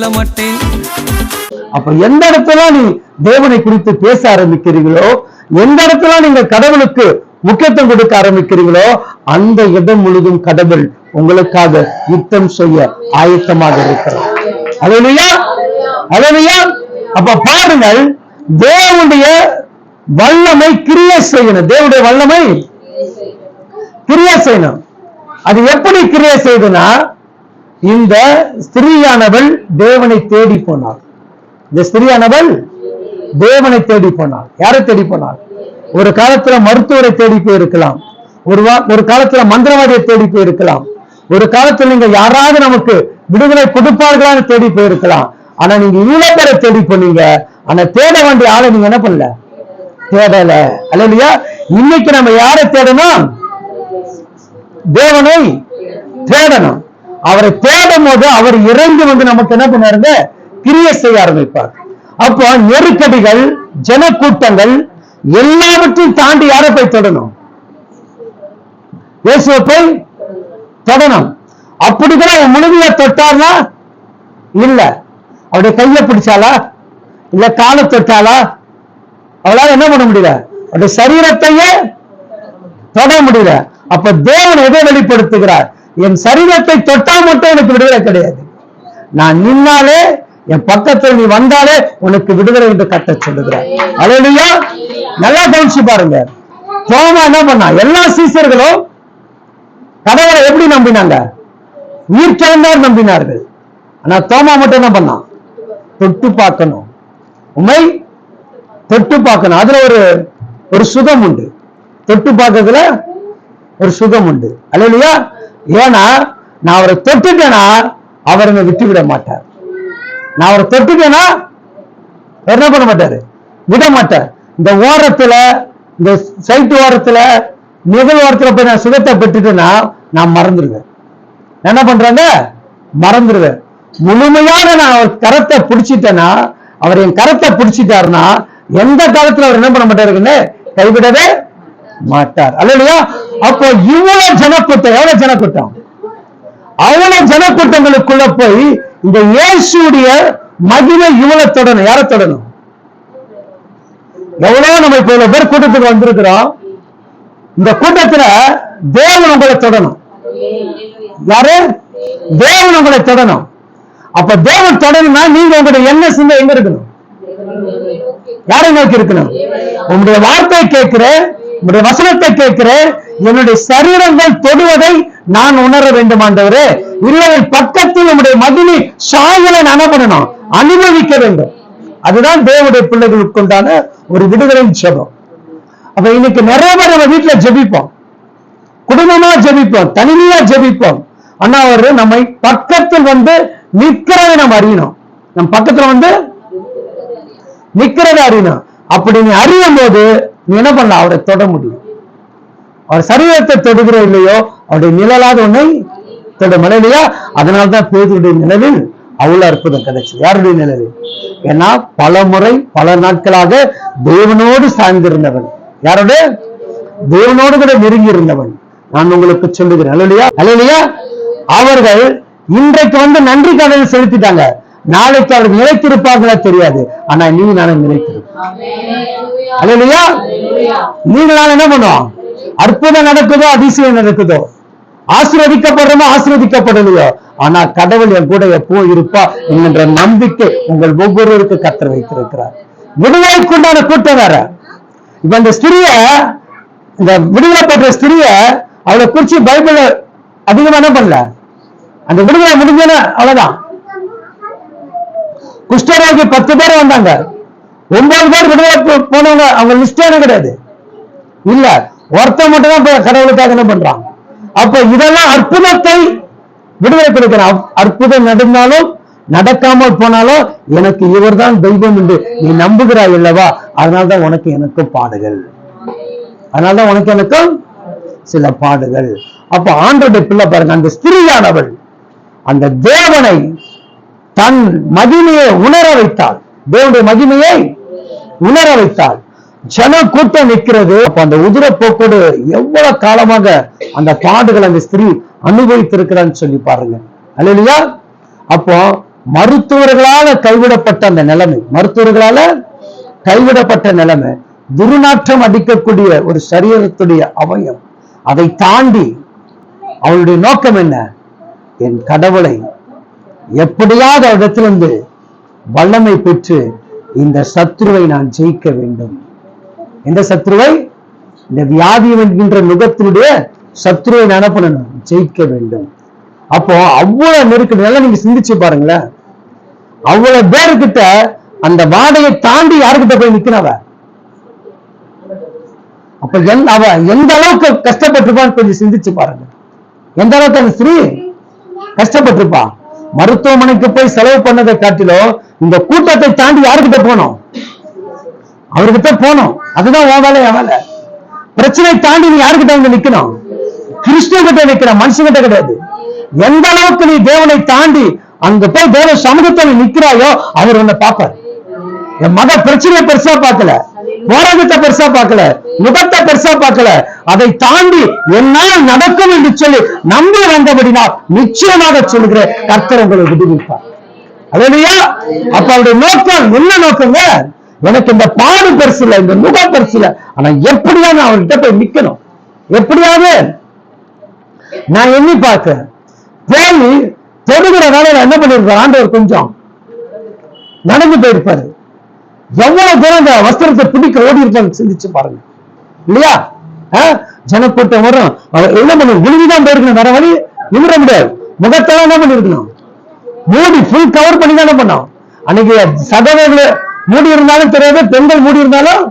என்றும் செல்ல மாட்டேன் அப்ப எந்த இடத்துல நீ தேவனை குறித்து பேச ஆரம்பிக்கிறீங்களோ எந்த இடத்துல நீங்க கடவுளுக்கு முக்கியத்துவம் கொடுக்க ஆரம்பிக்கிறீங்களோ அந்த இடம் முழுதும் கடவுள் உங்களுக்காக யுத்தம் செய்ய ஆயத்தமாக இருக்கிறார். அலையா அலையா அப்ப பாருங்கள் தேவனுடைய வல்லமை கிரியா செய்யணும். தேவனுடைய வல்லமை கிரியா செய்யணும். அது எப்படி கிரியா செய்யுதுன்னா இந்த ஸ்திரீயானவள் தேவனை தேடி போனாள். இந்த ஸ்திரீயானவள் தேவனை தேடி போனாள். யாரை தேடி போனாள்? ஒரு காலத்துல மருத்துவரை தேடி போயிருக்கலாம். ஒரு வா- ஒரு காலத்துல மந்திரவாதியை தேடி போயிருக்கலாம். ஒரு காலத்துல நீங்க யாராவது நமக்கு விடுதலை கொடுப்பார்களான்னு தேடி போயிருக்கலாம். ஆனா நீங்க இவ்வளவு பேரை தேடி போனீங்க. ஆனா தேட வேண்டிய ஆளை நீங்க என்ன பண்ணல? தேடல. அல்லையா இன்னைக்கு நம்ம யாரை தேடணும்? தேவனை தேடணும். அவரை தேடும் போது அவர் இறங்கி வந்து நமக்கு என்ன பண்ணாருங்க? கிரிய செய்ய ஆரம்பிப்பார். அப்போ நெருக்கடிகள் ஜனக்கூட்டங்கள் எல்லாவற்றையும் தாண்டி யாரை போய் தொடணும்? இயேசுவை போய் தொடணும். அப்படி கூட அவன் முழுமையா தொட்டார்னா இல்ல. அவருடைய கையை பிடிச்சாலா? இல்ல காலை தொட்டாலா? அவளால என்ன பண்ண முடியல? அவருடைய சரீரத்தையே தொட முடியல. அப்ப தேவன் எதை வெளிப்படுத்துகிறார்? என் சரீரத்தை தொட்டா மட்டும் எனக்கு விடுதலை கிடையாது. நான் நின்னாலே என் பக்கத்தில் நீ வந்தாலே உனக்கு விடுதலை என்று கட்ட சொல்லுகிறார். அலையிலையா நல்லா கவனிச்சு பாருங்க. தோமா என்ன பண்ணா? எல்லா சீசர்களும் கடவுளை எப்படி நம்பினாங்க? உயிர்த்தெழுந்தார் நம்பினார்கள். ஆனா தோமா மட்டும் என்ன பண்ணான் தொட்டு பார்க்கணும். உண்மை? தொட்டு பார்க்கணும். அதுல ஒரு ஒரு சுகம் உண்டு. தொட்டு பார்க்கறதுல ஒரு சுகம் உண்டு. அல்லையா ஏன்னா நான் அவரை தொட்டுட்டேன்னா அவர் என்னை விட்டு விட மாட்டார். நான் அவரை தொட்டுட்டேன்னா என்ன பண்ண மாட்டாரு? விட மாட்டார். இந்த ஓரத்துல இந்த சைட்டு ஓரத்துல நிகழ் ஓரத்துல போய் நான் சுகத்தை பெற்றுட்டேன்னா நான் மறந்துடுவேன் என்ன பண்றாங்க? மறந்துடுவேன் முழுமையாக நான் அவர் கரத்தை பிடிச்சிட்டேன்னா அவர் என் கரத்தை பிடிச்சிட்டாருன்னா எந்த காலத்துல அவர் என்ன பண்ண மாட்டாருன்னு கைவிடவே மாட்டார். அல்லையா? அப்போ இவ்வளவு ஜனக்கூட்டம் எவ்வளவு ஜனக்கூட்டம்? அவ்வளவு ஜனக்கூட்டங்களுக்குள்ள போய் இந்த இயேசுடைய மகிமை இவ்வளவு தொடணும். யார தொடணும்? எவ்வளவு நம்ம இப்ப இவ்வளவு பேர் கூட்டத்துக்கு வந்திருக்கிறோம். இந்த கூட்டத்துல தேவன் உங்களை தொடணும். யாரு? தேவன் உங்களை தொடணும். அப்ப தேவன் தொடணும்னா நீங்க உங்களுடைய என்ன சிந்தை எங்க இருக்கணும்? யாரை நோக்கி இருக்கணும்? உங்களுடைய வார்த்தையை கேட்கிறேன் என்னுடைய வசனத்தை கேட்கிறேன். என்னுடைய சரீரங்கள் தொடுவதை நான் உணர வேண்டும் ஆண்டவரே. இல்லை பக்கத்தில் உங்களுடைய மகிமை சாயலை நான் அனுபவிக்க வேண்டும். அதுதான் தேவனுடைய பிள்ளைகளுக்கு உண்டான ஒரு விடுதலை ஜெபம் அப்ப இன்னைக்கு நிறைய பேர் நம்ம வீட்டுல ஜெபிப்போம். குடும்பமா ஜெபிப்போம் தனிமையா ஜெபிப்போம். ஆனா அவர் நம்மை பக்கத்தில் வந்து நிற்கிறத நம்ம அறியணும். நம் பக்கத்துல வந்து நிக்கிறதை அறியணும். அப்படி நீ அறியும் போது நீ என்ன பண்ணலாம்? அவரை தொட முடியும். அவர் சரீரத்தை தொடுகிற இல்லையோ அவருடைய நிழலாத ஒன்றை தொடும். இல்லையா அதனால்தான் பேதுடைய நிலவில் அவ்வளவு அற்புதம் கிடைச்சது யாருடைய நிலவில் ஏன்னா பல முறை பல நாட்களாக தேவனோடு சார்ந்திருந்தவன் யாரோட தேவனோடு கூட நெருங்கி இருந்தவன். நான் உங்களுக்கு சொல்லுகிறேன். அலையா அலையா அவர்கள் இன்றைக்கு வந்து நன்றி கடனை செலுத்திட்டாங்க. நாளைக்கு அவர்கள் நிலைத்திருப்பார்களா தெரியாது. ஆனா நீ நானும் நிலைத்திருப்போம் அல்லையா நீங்களால என்ன பண்ணுவோம்? அற்புதம் நடக்குதோ அதிசயம் நடக்குதோ? ஆசீர்வதிக்கப்படுறோமோ ஆசீர்வதிக்கப்படலையோ? ஆனா கடவுள் என் கூட எப்போ இருப்பா என்கின்ற நம்பிக்கை உங்கள் ஒவ்வொருவருக்கு கத்தர் வைத்திருக்கிறார். விடுதலைக்குண்டான கூட்டம் வேற. இப்ப இந்த ஸ்திரிய இந்த விடுதலை பெற்ற ஸ்திரிய அவளை குறிச்சு பைபிள் அதிகமா என்ன பண்ணல? அந்த விடுதலை முடிஞ்சன அவ்வளவுதான். குஷ்டரோகி பத்து பேர் வந்தாங்க. ஒன்பது பேர் விடுதலை போனவங்க அவங்க லிஸ்டே கிடையாது. இல்ல ஒருத்தன் மட்டும் தான் கடவுளுக்காக என்ன பண்றான். அப்ப இதெல்லாம் அற்புதத்தை விடுதலை கொடுக்கிறான் அற்புதம் நடந்தாலும் நடக்காமல் போனாலும் எனக்கு இவர்தான் தெய்வம் என்று நீ நம்புகிறாய் அல்லவா? அதனால்தான் உனக்கு எனக்கும் பாடுகள். அதனால்தான் உனக்கு எனக்கும் சில பாடுகள். அப்ப ஆண்டோட பிள்ளை பாருங்க அந்த ஸ்திரியானவள் அந்த தேவனை தன் மகிமையை உணர வைத்தாள். தேவனுடைய மகிமையை உணர வைத்தாள். ஜன கூட்டம் நிற்கிறது. அப்ப அந்த உதிர போக்கோடு எவ்வளவு காலமாக அந்த பாடுகள் அந்த ஸ்திரீ அனுபவித்திருக்கிறான்னு சொல்லி பாருங்க. அல்லையா அப்போ மருத்துவர்களால கைவிடப்பட்ட அந்த நிலைமை மருத்துவர்களால கைவிடப்பட்ட நிலைமை துர்நாற்றம் அடிக்கக்கூடிய ஒரு சரீரத்துடைய அவயம் அதை தாண்டி அவளுடைய நோக்கம் என்ன? என் கடவுளை எப்படியாவது இடத்திலிருந்து வல்லமை பெற்று இந்த சத்ருவை நான் ஜெயிக்க வேண்டும். எந்த சத்ருவை இந்த வியாதி என்கின்ற நுகத்தினுடைய சத்ருவை நான் பண்ணணும்? ஜெயிக்க வேண்டும். அப்போ அவ்வளவு நெருக்கடி நீங்க சிந்திச்சு பாருங்களேன். அவ்வளவு பேருக்கிட்ட அந்த வாடையை தாண்டி யாருக்கிட்ட போய் நிக்கிறவ அப்ப அவ எந்த அளவுக்கு கஷ்டப்பட்டிருப்பான்னு கொஞ்சம் சிந்திச்சு பாருங்க. எந்த அளவுக்கு அந்த ஸ்ரீ கஷ்டப்பட்டிருப்பா? மருத்துவமனைக்கு போய் செலவு பண்ணதை காட்டிலும் இந்த கூட்டத்தை தாண்டி யாருக்கிட்ட போனோம் அவர்கிட்ட போனோம் அதுதான் உன் வேலை என் வேலை. பிரச்சனை தாண்டி நீ யாருக்கிட்ட வந்து நிக்கணும்? கிறிஸ்துவ கிட்ட நிக்கிற மனுஷங்கிட்ட கிடையாது. எந்த அளவுக்கு நீ தேவனை தாண்டி அங்க போய் தேவ சமூகத்தை நிக்கிறாயோ அவர் உன்னை பார்ப்பார். என் மக பிரச்சனையை பெருசா பார்க்கல. போராட்டத்தை பெருசா பார்க்கல. முகத்தை பெருசா பார்க்கல. அதை தாண்டி என்னால் நடக்கும் என்று சொல்லி நம்பி வந்தபடினால் நிச்சயமாக சொல்லுகிற கர்த்தர் உங்களை விடுவிப்பார். அதுலையா அப்ப அவருடைய நோக்கம் என்ன நோக்கங்க? எனக்கு இந்த பாடு பெருசு இல்லை இந்த முகம் பெருசு இல்லை. ஆனா எப்படியா நான் அவர்கிட்ட போய் நிக்கணும். எப்படியாவது? நான் எண்ணி பார்க்கிறேன். போய் தொடுகிற வேலையில என்ன பண்ணிருப்பார் ஆண்டவர் கொஞ்சம் நடந்து போயிருப்பாரு. எவ்வளவு தூரம் அந்த வஸ்திரத்தை பிடிக்க ஓடி இருக்காங்க சிந்திச்சு பாருங்க. இல்லையா? ஜனக்கூட்டம் வரும். என்ன பண்ண விழுவிதான் போயிருக்கணும். வேற வழி நிமிட முடியாது. முகத்தெல்லாம் என்ன பண்ணிருக்கணும் மூடி ஃபுல் கவர் பண்ணி தான் என்ன பண்ணோம். அன்னைக்கு சகோதரர்கள் மூடி இருந்தாலும் தெரியாது பெண்கள் மூடி இருந்தாலும்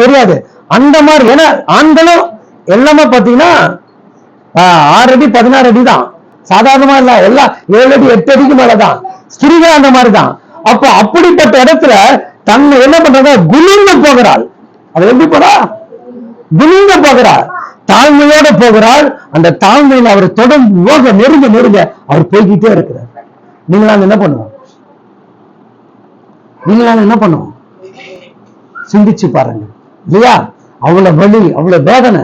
தெரியாது. அந்த மாதிரி ஏன்னா ஆண்களும் எல்லாமே பாத்தீங்கன்னா ஆறு அடி பதினாறு அடி தான் சாதாரணமா இல்ல. எல்லாம் ஏழு அடி எட்டு அடிக்கு மேலதான். ஸ்திரீகள் அந்த மாதிரி தான் அப்ப அப்படிப்பட்ட இடத்துல தன்னை என்ன பண்றத? குனிந்து போகிறாள். அது எப்படி போறா? குனிந்து போகிறாள். தாழ்மையோட போகிறாள். அந்த தாழ்மையில் அவர் தொடர்ந்து யோக நெருங்க நெருங்க அவர் போய்கிட்டே இருக்கிறார். நீங்களாம் என்ன பண்ணுவோம்? நீங்களாம் என்ன பண்ணுவோம்? சிந்திச்சு பாருங்க இல்லையா? அவ்வளவு வலி அவ்வளவு வேதனை.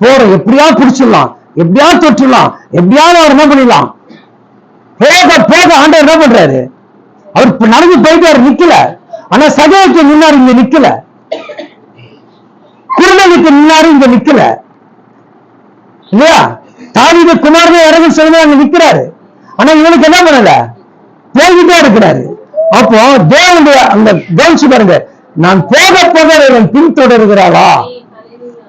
போற எப்படியா பிடிச்சிடலாம்? எப்படியா தொட்டுடலாம் எப்படியாவது அவர் என்ன பண்ணிடலாம்? போக போக ஆண்டவர் என்ன பண்றாரு? அவர் இப்ப நடந்து போயிட்டாரு நிக்கல. ஆனா சகைக்கு முன்னாடி இங்க நிக்கல. குருமனுக்கு முன்னாடி இங்க நிக்கல. இல்லையா? தாவீது குமாரனை இறங்கி சொல்லுங்க அங்க நிக்கிறாரு. ஆனா இவனுக்கு என்ன பண்ணல? போய்கிட்டே இருக்கிறாரு. அப்போ தேவனுடைய அந்த கவனிச்சு பாருங்க நான் போக போக இவன் பின்தொடர்கிறாளா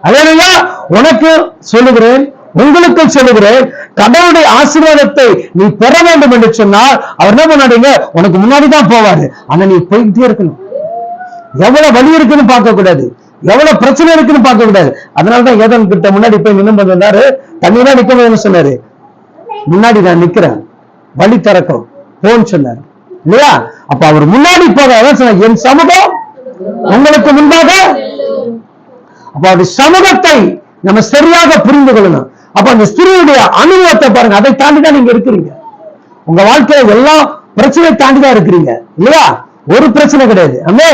அதையா உனக்கு சொல்லுகிறேன் உங்களுக்கு சொல்லுகிறேன் கடவுளுடைய ஆசீர்வாதத்தை நீ பெற வேண்டும் என்று சொன்னால் அவர் என்ன பண்ணாடுங்க உனக்கு முன்னாடிதான் போவாரு. ஆனா நீ போயிட்டே இருக்கணும். எவ்வளவு வலி இருக்குன்னு பார்க்க கூடாது எவ்வளவு பிரச்சனை இருக்குன்னு பார்க்க கூடாது அதனாலதான் ஏதன் கிட்ட முன்னாடி போய் நின்று வந்தாரு தண்ணியெல்லாம் நிக்க சொன்னாரு. முன்னாடி நான் நிக்கிறேன். வழி திறக்கும். போன்னு சொன்னாரு. இல்லையா? அப்ப அவர் முன்னாடி போக அதான் சொன்னார், என் சமூகம் உங்களுக்கு முன்பாக அப்ப அவருடைய சமூகத்தை நம்ம சரியாக புரிந்து கொள்ளணும். அப்ப அந்த ஸ்திரீயுடைய அனுபவத்தை பாருங்க. அதை தாண்டி தான் நீங்க இருக்கிறீங்க. உங்க வாழ்க்கையில எல்லா பிரச்சனையை தாண்டி தான் இருக்கிறீங்க. இல்லையா? ஒரு பிரச்சனை கிடையாது. அமே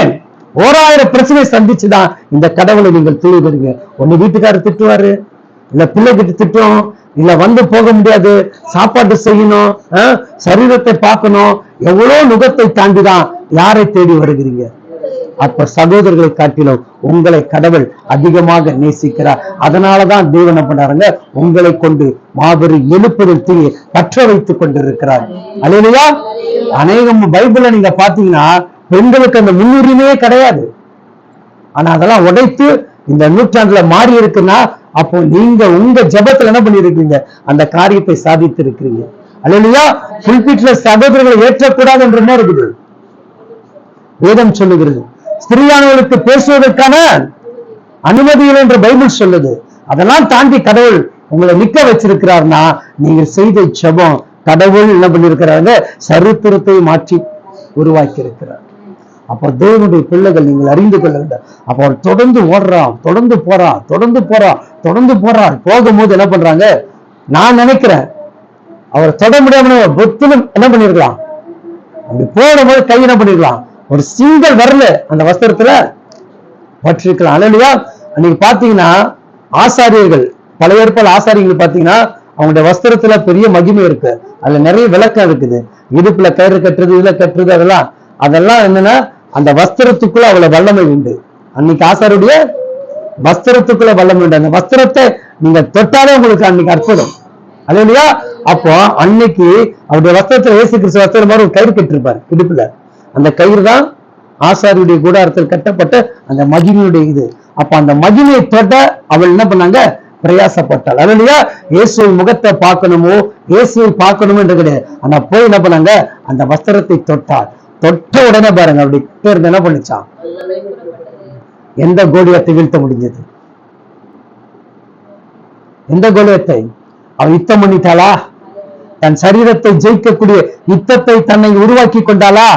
ஓராயிரம் பிரச்சனை சந்திச்சுதான் இந்த கடவுளை நீங்கள் துணிவீங்க ஒண்ணு வீட்டுக்காரர் திட்டுவாரு. இல்ல பிள்ளைகிட்ட திட்டம் இல்ல வந்து போக முடியாது. சாப்பாடு செய்யணும். ஆ, சரீரத்தை பார்க்கணும். எவ்வளவு நுகத்தை தாண்டி தான் யாரை தேடி வருகிறீங்க? அப்ப சகோதரர்களை காட்டிலும் உங்களை கடவுள் அதிகமாக நேசிக்கிறார். அதனாலதான் தேவன் என்ன பண்ணாருங்க உங்களை கொண்டு மாபெரும் எழுப்புதல் தீயை பற்ற வைத்துக் கொண்டிருக்கிறார். அல்லையா அநேகம் பைபிள நீங்க பாத்தீங்கன்னா பெண்களுக்கு அந்த முன்னுரிமையே கிடையாது. ஆனா அதெல்லாம் உடைத்து இந்த நூற்றாண்டுல மாறி இருக்குன்னா அப்போ நீங்க உங்க ஜெபத்துல என்ன பண்ணிருக்கீங்க அந்த காரியத்தை சாதித்து இருக்கிறீங்க அல்லையா புல்பிட்ல சகோதரர்களை ஏற்றக்கூடாது என்று என்ன இருக்குது. வேதம் சொல்லுகிறது. ஸ்திரியானவர்களுக்கு பேசுவதற்கான அனுமதிகள் என்று பைபிள் சொல்லுது. அதெல்லாம் தாண்டி கடவுள் உங்களை நிக்க வச்சிருக்கிறார்னா நீங்க செய்த ஜெபம் கடவுள் என்ன பண்ணிருக்கிறாங்க சரித்திரத்தை மாற்றி உருவாக்கி இருக்கிறார் அப்ப தேவனுடைய பிள்ளைகள் நீங்கள் அறிந்து கொள்ள வேண்டும். அப்ப அவர் தொடர்ந்து ஓடுறான் தொடர்ந்து போறான் தொடர்ந்து போறான் தொடர்ந்து போறான். போகும்போது என்ன பண்றாங்க? நான் நினைக்கிறேன் அவர் தொட முடியாம பொத்திலும் என்ன பண்ணிருக்கலாம் அப்படி போடும்போது கை என்ன பண்ணிருக்கலாம் ஒரு சிங்கிள் வரல அந்த வஸ்திரத்துல பற்றிருக்கலாம் அல்லையா அன்னைக்கு பாத்தீங்கன்னா ஆசாரியர்கள் பழைய ஏற்பாடு ஆசாரியர்கள் பாத்தீங்கன்னா அவங்களுடைய வஸ்திரத்துல பெரிய மகிமை இருக்கு. அதுல நிறைய விளக்கம் இருக்குது. இடுப்புல கயிறு கட்டுறது இதுல கட்டுறது அதெல்லாம். அதெல்லாம் என்னன்னா அந்த வஸ்திரத்துக்குள்ள அவ்வளவு வல்லமை உண்டு. அன்னைக்கு ஆசாருடைய வஸ்திரத்துக்குள்ள வல்லமை உண்டு. அந்த வஸ்திரத்தை நீங்க தொட்டாலே உங்களுக்கு அன்னைக்கு அற்புதம். அது இல்லையா அப்போ அன்னைக்கு அவருடைய வஸ்திரத்துல இயேசு கிறிஸ்து வஸ்திரம் மாதிரி ஒரு கயிறு கட்டிருப்பாரு இடுப்புல. அந்த கயிறு தான் ஆசாரியுடைய கூடாரத்தில் கட்டப்பட்ட அந்த மகிமையுடைய இது. அப்ப அந்த மகிமையை தொட்ட அவள் என்ன பண்ணாங்க? பிரயாசப்பட்டாள். அது இல்லையா இயேசுவின் முகத்தை பார்க்கணுமோ? இயேசுவை பார்க்கணுமோ என்று கிடையாது. ஆனா போய் என்ன பண்ணாங்க? அந்த வஸ்திரத்தை தொட்டாள். தொட்ட உடனே பாருங்க அப்படி பேர் என்ன பண்ணிச்சான் எந்த கோலியத்தை வீழ்த்த முடிஞ்சது? எந்த கோலியத்தை? அவள் யுத்தம் பண்ணிட்டாளா? தன் சரீரத்தை ஜெயிக்கக்கூடிய யுத்தத்தை தன்னை உருவாக்கி கொண்டாளா?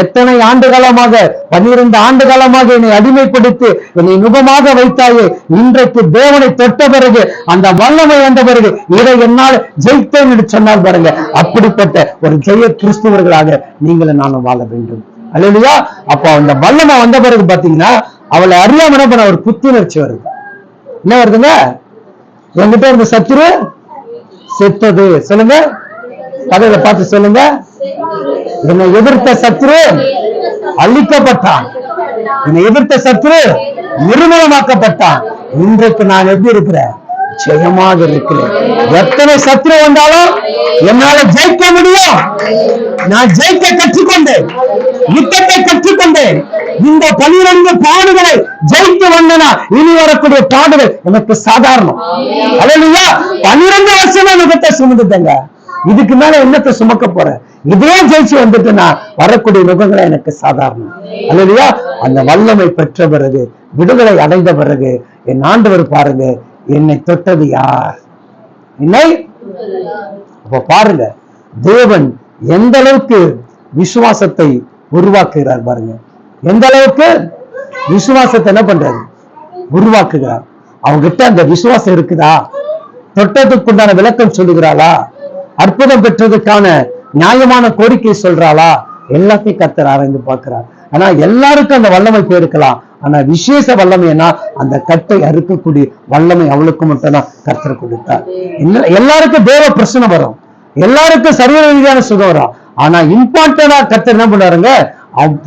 எத்தனை ஆண்டு காலமாக பன்னிரண்டு ஆண்டு காலமாக என்னை அடிமைப்படுத்தி என்னை நுகமாக வைத்தாயே இன்றைக்கு தேவனை தொட்ட பிறகு அந்த வல்லமை வந்த பிறகு இதை என்னால் ஜெயித்தேன் என்று சொன்னால் பாருங்க அப்படிப்பட்ட ஒரு ஜெய கிறிஸ்துவர்களாக நீங்களும் நானும் வாழ வேண்டும். அல்லையா அப்போ அந்த வல்லமை வந்த பிறகு பாத்தீங்கன்னா அவளை அறியாம என்ன பண்ண ஒரு புத்துணர்ச்சி வருது. என்ன வருதுங்க? என்கிட்ட இருந்த சத்துரு செத்தது. சொல்லுங்க. கதையில பார்த்து சொல்லுங்க. என்னை எதிர்த்த சத்துரு அழிக்கப்பட்டான். என்னை எதிர்த்த சத்துரு நிர்மூலமாக்கப்பட்டான். இன்றைக்கு நான் எப்படி இருக்கிறேன்? ஜெயமாக இருக்கிறேன். எத்தனை சத்துரு வந்தாலும் என்னால ஜெயிக்க முடியும். நான் ஜெயிக்க கற்றுக்கொண்டேன். யுத்தத்தை கற்றுக்கொண்டேன். இந்த பனிரெண்டு பாடுகளை ஜெயித்து வந்தனா இனி வரக்கூடிய பாடுகள் எனக்கு சாதாரணம். அல்லையா பன்னிரண்டு வருஷமா நுகத்தை சுமந்துட்டேங்க. இதுக்கு மேல என்னத்தை சுமக்க போறேன் இதே ஜெயிச்சு வந்துட்டு நான் வரக்கூடிய முகங்களை எனக்கு சாதாரணம். அல்லையா? அந்த வல்லமை பெற்ற பிறகு விடுதலை அடைந்த பிறகு என் ஆண்டவர் பாருங்க என்னை தொட்டது யார்? என்னை? அப்ப பாருங்க தேவன் எந்த அளவுக்கு விசுவாசத்தை உருவாக்குகிறார் பாருங்க. எந்த அளவுக்கு? விசுவாசத்தை என்ன பண்றாரு? உருவாக்குகிறார். அவங்க கிட்ட அந்த விசுவாசம் இருக்குதா? தொட்டதுக்குண்டான விளக்கம் சொல்லுகிறாளா? அற்புதம் பெற்றதுக்கான நியாயமான கோரிக்கை சொல்றாளா? எல்லாத்தையும் கத்தர் ஆராய்ந்து பார்க்கிறார். ஆனா எல்லாருக்கும் அந்த வல்லமை போயிருக்கலாம். ஆனா விசேஷ வல்லமைன்னா அந்த கட்டை அறுக்கக்கூடிய வல்லமை அவளுக்கு மட்டும்தான் கர்த்தர் கொடுத்தார். எல்லாருக்கும் தேவ பிரச்சனை வரும். எல்லாருக்கும் சரீர ரீதியான சுகம் வரும். ஆனா இம்பார்ட்டண்டா கர்த்தர் என்ன பண்ணாருங்க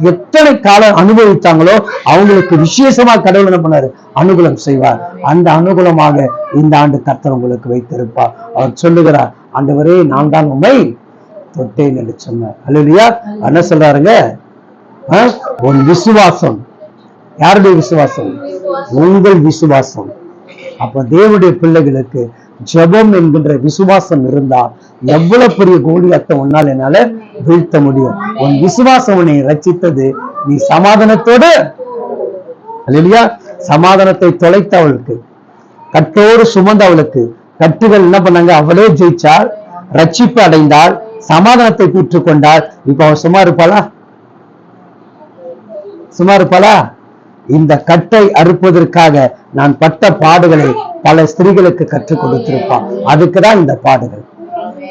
எத்தனை காலம் அனுபவித்தாங்களோ அவங்களுக்கு விசேஷமா கடவுள் என்ன பண்ணாரு? அனுகூலம் செய்வார். அந்த அனுகூலமாக இந்த ஆண்டு கர்த்தர் உங்களுக்கு வைத்திருப்பார். அவர் சொல்லுகிறார் ஆண்டவரே நான் தான் உண்மை தொட்டேன் என்று சொன்னார். அல்லையா என்ன சொல்றாருங்க? உன் விசுவாசம். யாருடைய விசுவாசம்? உங்கள் விசுவாசம். அப்ப தேவடைய பிள்ளைகளுக்கு ஜெபம் என்கின்ற விசுவாசம் இருந்தால் எவ்வளவு பெரிய கோலியத்தை உன்னால் என்னால வீழ்த்த முடியும். உன் விசுவாசம் உன்னை ரச்சித்தது நீ சமாதானத்தோடு இல்லையா சமாதானத்தை தொலைத்த அவளுக்கு கட்டோடு சுமந்த அவளுக்கு கட்டுகள் என்ன பண்ணாங்க? அவளே ஜெயிச்சாள் ரட்சிப்பு அடைந்தால் சமாதானத்தை பெற்றுக் கொண்டால் இப்ப அவள் சும்மா இருப்பாளா? சும்மா இருப்பாளா? இந்த கட்டை அறுப்பதற்காக நான் பட்ட பாடுகளை பல ஸ்திரீகளுக்கு கற்றுக் கொடுத்திருப்பான். அதுக்குதான் இந்த பாடுகள்.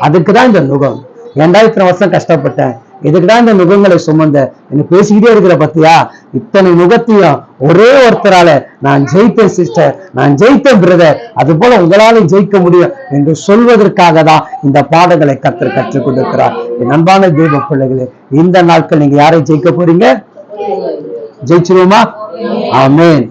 அதுக்குதான் இந்த நுகம். ரெண்டாயிரத்தி வருஷம் கஷ்டப்பட்டேன். இதுக்குதான் இந்த நுகங்களை சுமந்த. என்ன பேசிக்கிட்டே இருக்கிற பத்தியா? இத்தனை நுகத்தையும் ஒரே ஒருத்தரால நான் ஜெயித்தேன் சிஸ்டர் நான் ஜெயித்தேன் பிரதர் அது போல உங்களால ஜெயிக்க முடியும் என்று சொல்வதற்காக தான் இந்த பாடங்களை கத்தர் கற்றுக் கொடுக்கிறார். என் அன்பான தெய்வ பிள்ளைகளே இந்த நாட்கள் நீங்க யாரை ஜெயிக்க போறீங்க? ஜெயிச்சிருவோமா? ஆமேன்.